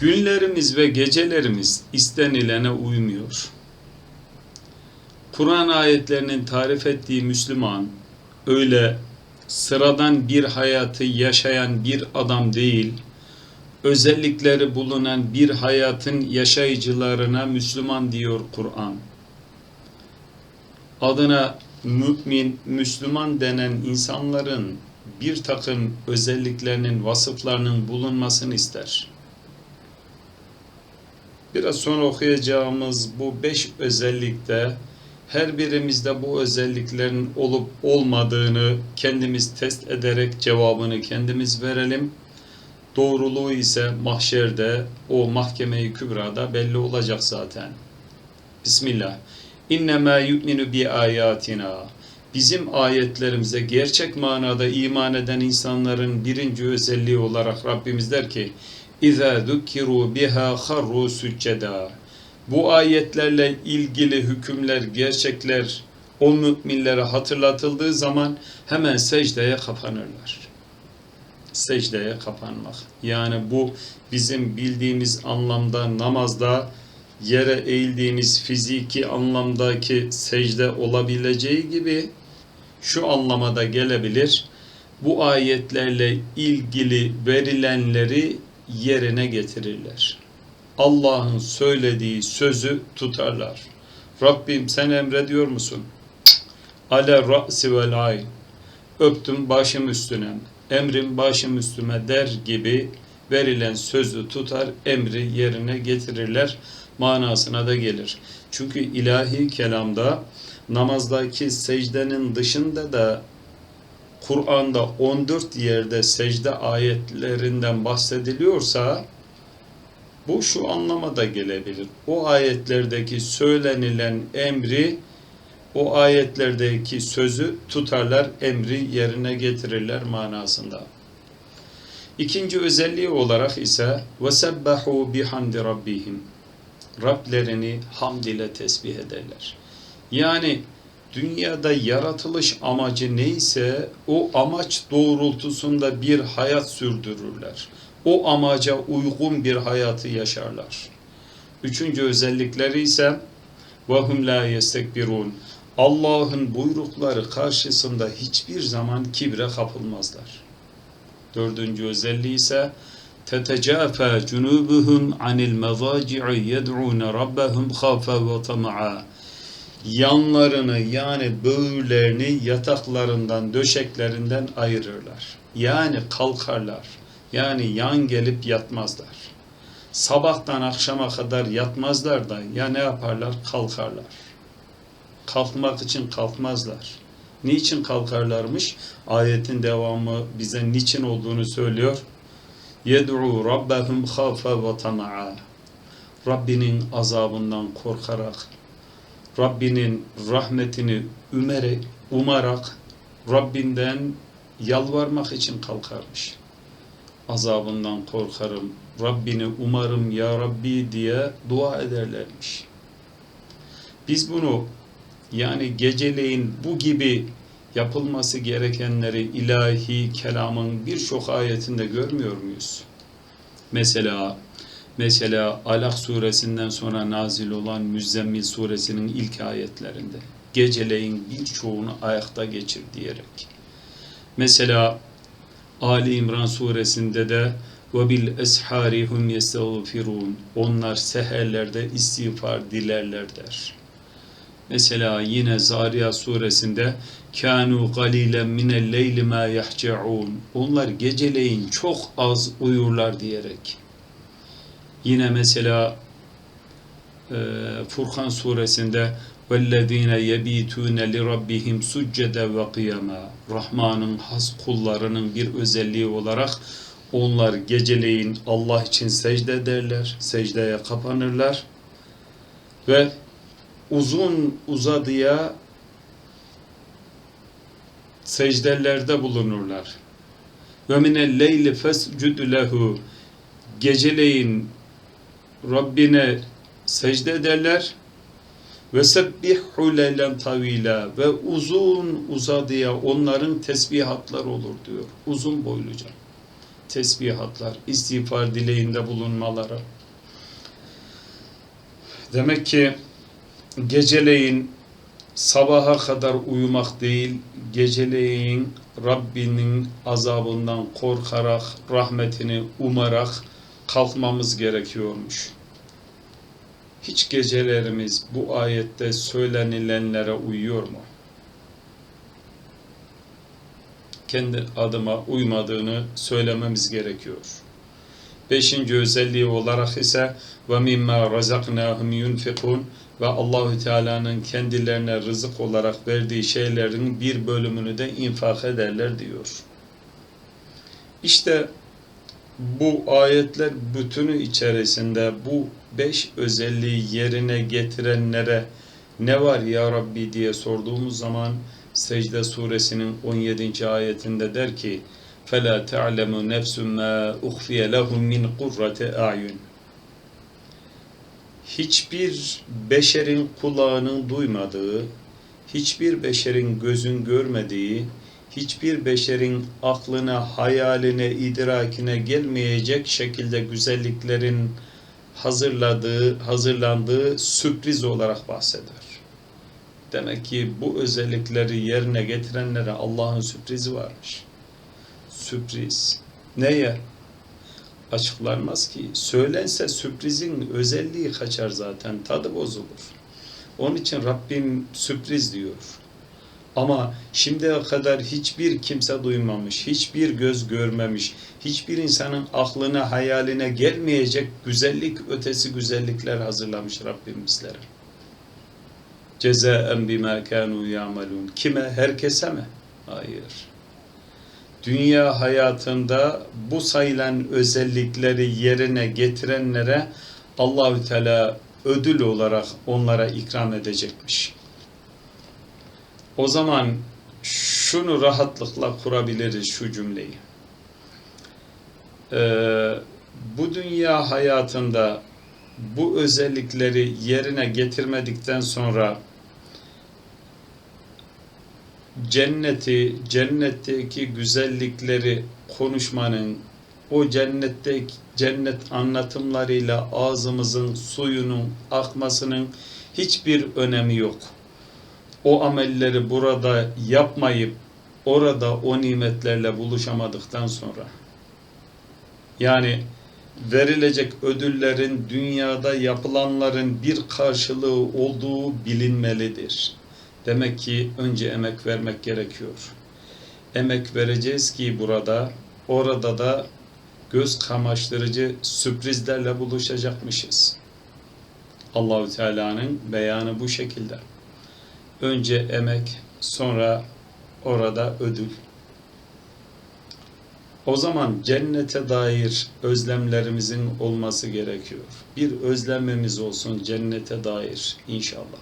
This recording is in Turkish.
Günlerimiz ve gecelerimiz istenilene uymuyor. Kur'an ayetlerinin tarif ettiği Müslüman öyle sıradan bir hayatı yaşayan bir adam değil, özellikleri bulunan bir hayatın yaşayıcılarına Müslüman diyor Kur'an. Adına mümin, Müslüman denen insanların bir takım özelliklerinin, vasıflarının bulunmasını ister. Biraz sonra okuyacağımız bu beş özellikte her birimizde bu özelliklerin olup olmadığını kendimiz test ederek cevabını kendimiz verelim. Doğruluğu ise mahşerde o mahkemeyi kübrada belli olacak zaten. Bismillah. İnnemâ yu'minu bi ayatina. Bizim ayetlerimize gerçek manada iman eden insanların birinci özelliği olarak Rabbimiz der ki İzâ zukkiru biha harru succeda. Bu ayetlerle ilgili hükümler, gerçekler o müminlere hatırlatıldığı zaman hemen secdeye kapanırlar. Secdeye kapanmak. Yani bu bizim bildiğimiz anlamda namazda yere eğildiğimiz fiziki anlamdaki secde olabileceği gibi şu anlamada gelebilir. Bu ayetlerle ilgili verilenleri yerine getirirler. Allah'ın söylediği sözü tutarlar. Rabbim sen emrediyor musun? Ale ra'si vel ayn. Öptüm başım üstüne. Emrim başım üstüme der gibi verilen sözü tutar, emri yerine getirirler manasına da gelir. Çünkü ilahi kelamda namazdaki secdenin dışında da Kur'an'da 14 yerde secde ayetlerinden bahsediliyorsa bu şu anlamada gelebilir. O ayetlerdeki söylenilen emri o ayetlerdeki sözü tutarlar, emri yerine getirirler manasında. İkinci özelliği olarak ise وَسَبَّحُوا بِحَمْدِ rabbihim Rablerini hamd ile tesbih ederler. Yani dünyada yaratılış amacı neyse o amaç doğrultusunda bir hayat sürdürürler. O amaca uygun bir hayatı yaşarlar. Üçüncü özellikleri ise وَهُمْ لَا يَسْتَكْبِرُونَ Allah'ın buyrukları karşısında hiçbir zaman kibre kapılmazlar. Dördüncü özelliği ise تتجافى جنوبهم عن المضاجع يدعون ربهم خوفا وطمعا yanlarını yani böğürlerini yataklarından, döşeklerinden ayırırlar. Yani kalkarlar. Yani yan gelip yatmazlar. Sabahtan akşama kadar yatmazlar da ya ne yaparlar? Kalkarlar. Kalkmak için kalkmazlar. Niçin kalkarlarmış? Ayetin devamı bize niçin olduğunu söylüyor. Rabbahum khafa ve tama'a. Rabbinin azabından korkarak, Rabbinin rahmetini ümerek, umarak, Rabbinden yalvarmak için kalkarmış. Azabından korkarım, Rabbini umarım ya Rabbi diye dua ederlermiş. Biz bunu yani geceleyin bu gibi yapılması gerekenleri ilahi kelamın birçok ayetinde görmüyor muyuz? Mesela mesela Alak suresinden sonra nazil olan Müzzemmil suresinin ilk ayetlerinde geceleyin birçoğunu ayakta geçir diyerek. Mesela Ali İmran suresinde de ve bil esharihum yestağfirun. Onlar seherlerde istiğfar dilerler der. Mesela yine Zariyat suresinde kanu qalilen minel leyli ma yahcaun. Onlar geceleyin çok az uyurlar diyerek. Yine mesela e, Furkan suresinde وَالَّذ۪ينَ يَب۪يتُونَ لِرَبِّهِمْ سُجَّدَ وَقِيَمًا Rahman'ın has kullarının bir özelliği olarak onlar geceleyin Allah için secde ederler, secdeye kapanırlar ve uzun uzadıya secdelerde bulunurlar. Ve minel leyli fescud lehu geceleyin Rabbine secde ederler ve sebbihu leylen tavila ve uzun uzadıya onların tesbihatlar olur diyor. Uzun boyluca. tesbihatlar, istiğfar dileğinde bulunmaları. Demek ki geceleyin sabaha kadar uyumak değil, geceleyin Rabbinin azabından korkarak, rahmetini umarak kalkmamız gerekiyormuş. Hiç gecelerimiz bu ayette söylenilenlere uyuyor mu? Kendi adıma uymadığını söylememiz gerekiyor. Beşinci özelliği olarak ise ve mimma razaknahum yunfikun ve Allahü Teala'nın kendilerine rızık olarak verdiği şeylerin bir bölümünü de infak ederler diyor. İşte bu ayetler bütünü içerisinde bu beş özelliği yerine getirenlere ne var ya Rabbi diye sorduğumuz zaman Secde suresinin 17. ayetinde der ki فَلَا تَعْلَمُ نَفْسٌ مَا اُخْفِيَ لَهُمْ مِنْ قُرَّةِ اَعْيُنٍ Hiçbir beşerin kulağının duymadığı, hiçbir beşerin gözün görmediği, hiçbir beşerin aklına, hayaline, idrakine gelmeyecek şekilde güzelliklerin hazırladığı, hazırlandığı sürpriz olarak bahseder. Demek ki bu özellikleri yerine getirenlere Allah'ın sürprizi varmış. Sürpriz. Neye? Açıklanmaz ki. Söylense sürprizin özelliği kaçar zaten. Tadı bozulur. Onun için Rabbim sürpriz diyor. Ama şimdiye kadar hiçbir kimse duymamış, hiçbir göz görmemiş, hiçbir insanın aklına, hayaline gelmeyecek güzellik ötesi güzellikler hazırlamış Rabbim bizlere. Cezaen bima kanu yamalun. Kime? Herkese mi? Hayır. Dünya hayatında bu sayılan özellikleri yerine getirenlere Allahü Teala ödül olarak onlara ikram edecekmiş. O zaman şunu rahatlıkla kurabiliriz şu cümleyi. Ee, bu dünya hayatında bu özellikleri yerine getirmedikten sonra cenneti, cennetteki güzellikleri konuşmanın, o cennette cennet anlatımlarıyla ağzımızın suyunun akmasının hiçbir önemi yok. O amelleri burada yapmayıp orada o nimetlerle buluşamadıktan sonra yani verilecek ödüllerin dünyada yapılanların bir karşılığı olduğu bilinmelidir. Demek ki önce emek vermek gerekiyor. Emek vereceğiz ki burada, orada da göz kamaştırıcı sürprizlerle buluşacakmışız. Allahü Teala'nın beyanı bu şekilde. Önce emek, sonra orada ödül. O zaman cennete dair özlemlerimizin olması gerekiyor. Bir özlemimiz olsun cennete dair inşallah.